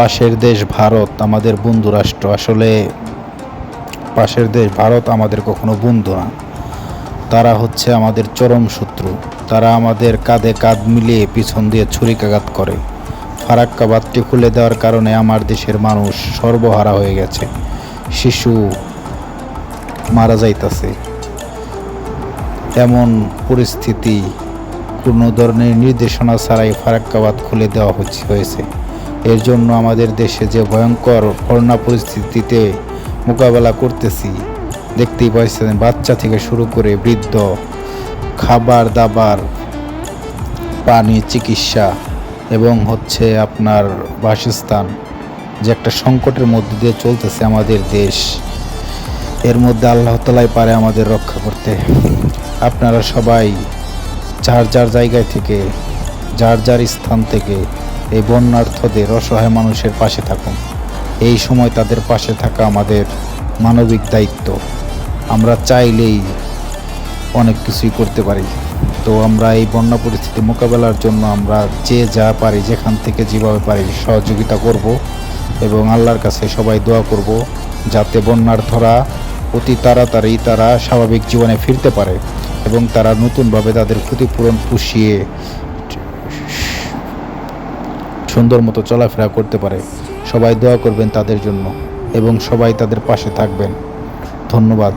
পাশের দেশ ভারত, আমাদের বন্ধু রাষ্ট্র। আসলে পাশের দেশ ভারত আমাদের কখনো বন্ধু না। তারা হচ্ছে আমাদের চরম শত্রু। তারা আমাদের কাঁধে কাঁধ মিলিয়ে পিছন দিয়ে ছুরিকাঘাত করে। ফারাক্কা বাঁধটি খুলে দেওয়ার কারণে আমার দেশের মানুষ সর্বহারা হয়ে গেছে। শিশু মারা যাইতাছে। এমন পরিস্থিতি কোনো ধরনের নির্দেশনা ছাড়াই ফারাক্কাবাদ খুলে দেওয়া হয়েছে। এর জন্য আমাদের দেশে যে ভয়ঙ্কর করোনা পরিস্থিতিতে মোকাবেলা করতেছি, দেখতেই পাচ্ছেন বাচ্চা থেকে শুরু করে বৃদ্ধ, খাবার দাবার, পানি, চিকিৎসা এবং হচ্ছে আপনার বাসস্থান যে একটা সংকটের মধ্যে দিয়ে চলতেছে আমাদের দেশ। এর মধ্যে আল্লাহ তালাই পারে আমাদের রক্ষা করতে। আপনারা সবাই যার যার জায়গায় থেকে, যার যার স্থান থেকে এই বন্যার্থদের অসহায় মানুষের পাশে থাকুন। এই সময় তাদের পাশে থাকা আমাদের মানবিক দায়িত্ব। আমরা চাইলেই অনেক কিছুই করতে পারি। তো আমরা এই বন্যা পরিস্থিতি মোকাবেলার জন্য আমরা যে যা পারি, যেখান থেকে যেভাবে পারি সহযোগিতা করব এবং আল্লাহর কাছে সবাই দোয়া করব যাতে বন্যার্থরা অতি তাড়াতাড়ি তারা স্বাভাবিক জীবনে ফিরতে পারে এবং তারা নতুনভাবে তাদের ক্ষতিপূরণ পুষিয়ে সুন্দর মতো চলাফেরা করতে পারে। সবাই দোয়া করবেন তাদের জন্য এবং সবাই তাদের পাশে থাকবেন। ধন্যবাদ।